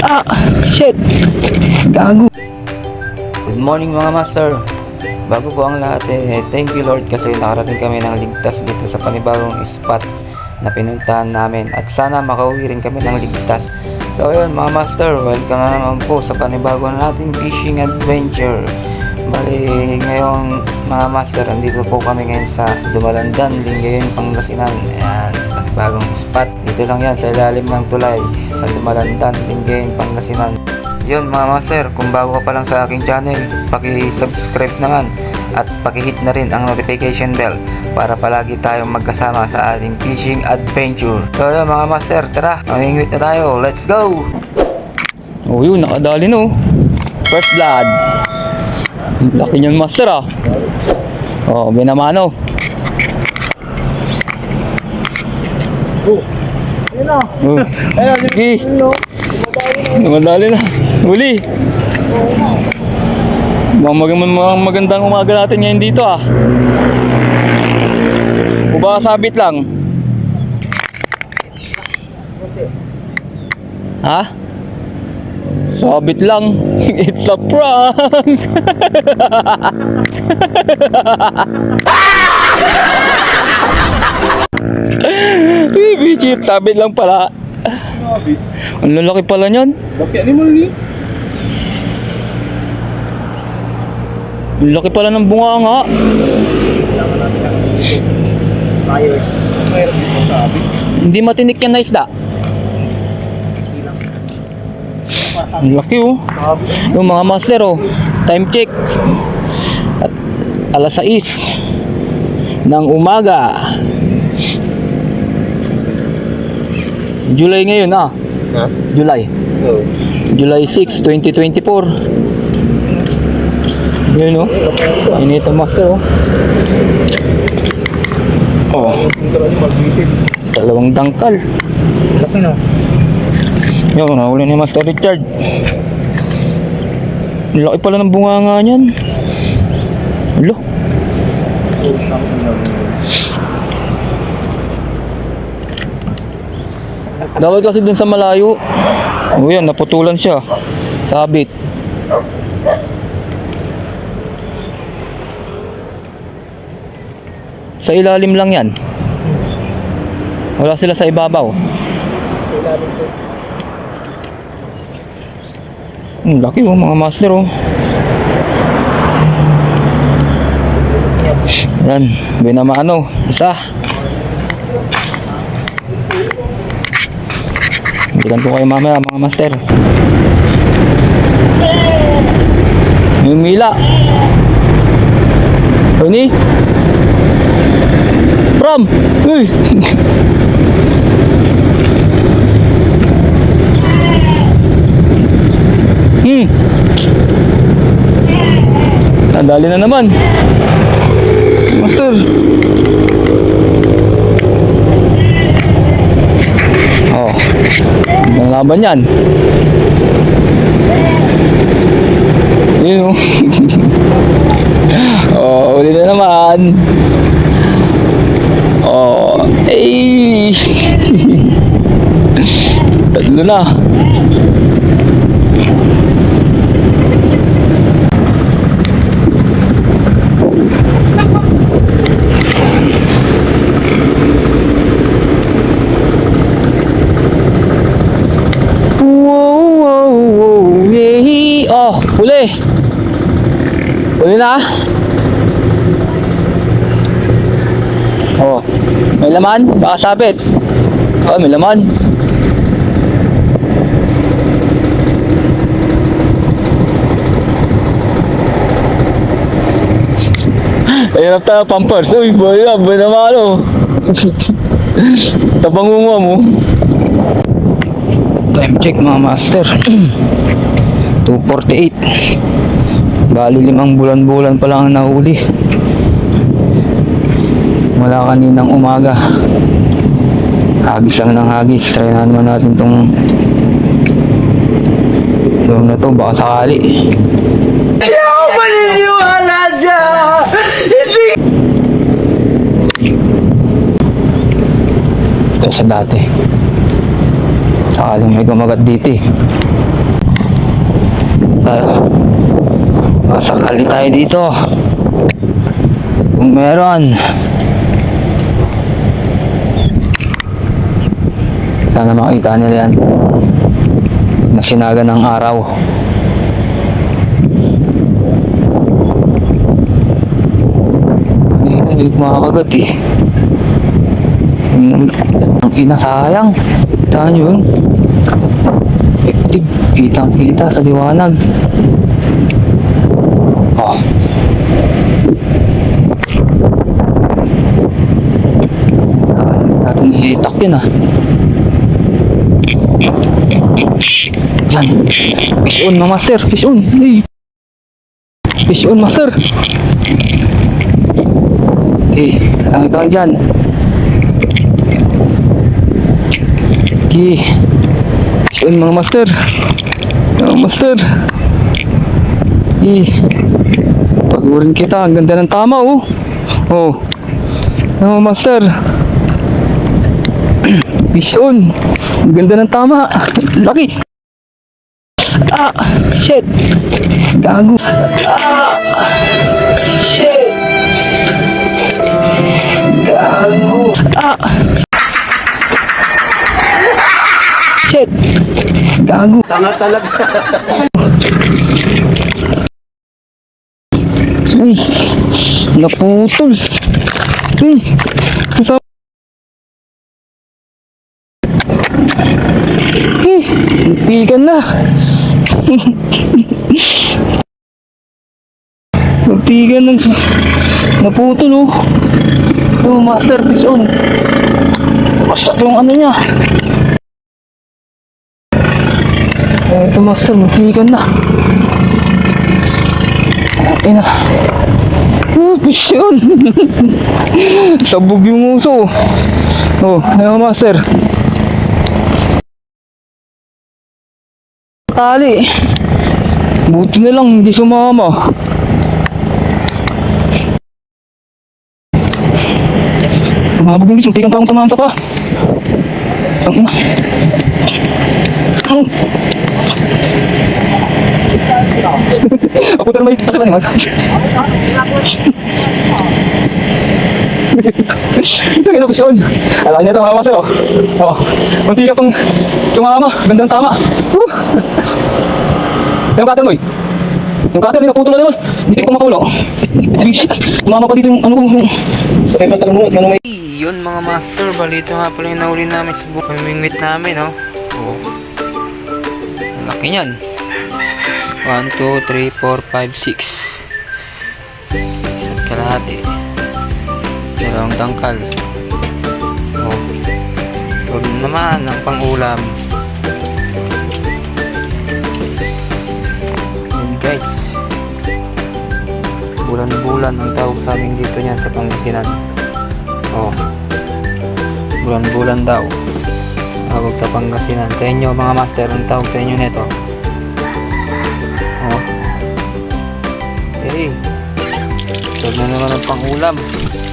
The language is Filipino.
Ah, shit. Gago. Good morning mga master. Bago po ang lahat eh, thank you Lord kasi nakarating kami ng ligtas dito sa panibagong spot na pinuntahan namin at sana makauwi rin kami ng ligtas. So ayun mga master, welcome na naman po sa panibago nating fishing adventure. Bali ngayong mga master, andito po kami ngayon sa Dumalandan, Lingayen, Pangasinan. Ayan, panibagong spot. Dito lang yan sa ilalim ng tulay sa Dumalandan, Lingayen, Pangasinan. Yun mga master, kung bago ka pa lang sa aking channel, paki-subscribe naman at paki-hit na rin ang notification bell para palagi tayong magkasama sa ating fishing adventure. So yun mga master, tara, mamingwit na tayo. Let's go! Oh, yun, nakadali no. First blood. Laki niyan, master ah. Oh, binamano. Oh, na. Sige. Namadali na. Huli. Mga, mag mga magandang umaga natin ngayon dito ah. O sabit lang. Ha? Sabit lang. It's a prank. Bichit, sabit lang pala. Ang lalaki pala niyan. Bakit animal ni? Ang laki pala ng dito sabi. Hindi matinik yan na isda. Ang laki oh. Yung mga master oh. Time check. At alas 6 ng umaga. July ngayon ah. Ha? July. Oo. July 6, 2024. Yun oh. Inito master oh. Oh, dalawang dangkal. Laki no? Yun, nahuli ni Master Richard. Laki pala ng bunganga niyan. Alo, Oo, tama na. Dapat kasi dun sa malayo. O yan, naputulan siya. Sabit. Sa ilalim lang yan. Wala sila sa ibabaw. Ang laki oh, mga master oh. Yan, binamano, isa. Bilan ko kayo mamaya mga master. Yung mila. Ini. From. Uy. Hmm. Nadali na naman. Master. Oh. Ang laban yan. Yun oh. oh, uli na naman. Oh, eh. Tatlo na. Huli na. Oh, may laman? Baka sabit. Oh, may laman. Ayun tayo pampers. Uy, boy, boy naman ano. Tabangunga mo. Time check mga master. 248. Bali limang bulan-bulan pa lang ang nahuli. Wala kaninang umaga. Hagis lang ng hagis. Try na naman natin tong doon na to baka sakali. Ito sa dati. Sakaling may gumagat dito eh. tayo. Pasakali tayo dito. Kung meron. Sana makita nila yan. Nasinaga ng araw. Ay, ay, kumakagat eh. Ang, ina sayang. Saan yun? Effective. Kitang kita sa liwanag. Oh. Ah, natin hitak yun ah. Yan. Fish on mga master. Fish on. Hey. Fish on master. Okay. Ang ito dyan. Okay. Fish on mga master. Mga master. Okay. Pagurin kita. Ang ganda ng tama oh. Oh. Mga master. Fish. Ang ganda ng tama. Laki. Ah, shit. Gago. Ah, shit. Gago. Ah. Shit. Gago. Tanga talaga. Uy. Naputol. Uy. Sa Eh, Muntikan na. Muntikan ng naputol oh. Yung masterpiece on. Basta yung ano niya. Eh, Ito master, muntikan na. Ay na. Oh, yun. Sabog yung uso. Oh, ayaw master. Tali. Buti na lang hindi sumama. Tumabog yung bisong, tigang pa akong tumamsa pa. Ang ina. Oh. Ako talaga may takala naman. Ito yung opsyon. Alam niya ito mga. Oh. Oh. Munti ka pang sumama. Gandang tama. Woo. Yung cutter mo eh. Yung cutter, naputol na naman. Hindi ko makulo. Tumama pa dito yung ano kong... Tanong mo, ikaw na may... Yun mga master, balito nga pala yung nahuli namin sa buong pamimingwit namin, oh. Oh. Ang Laki niyan. 1, 2, 3, 4, 5, 6. Isa't kalahati. Dalawang tangkal. Oh. Ito naman ang pangulam. Yan guys. Bulan-bulan ang tawag sa amin dito niyan sa Pangasinan. Oh. Bulan-bulan daw. Tawag sa Pangasinan. Sa inyo mga master, ang tawag sa inyo nito. Hey. Ito na naman ang pangulam.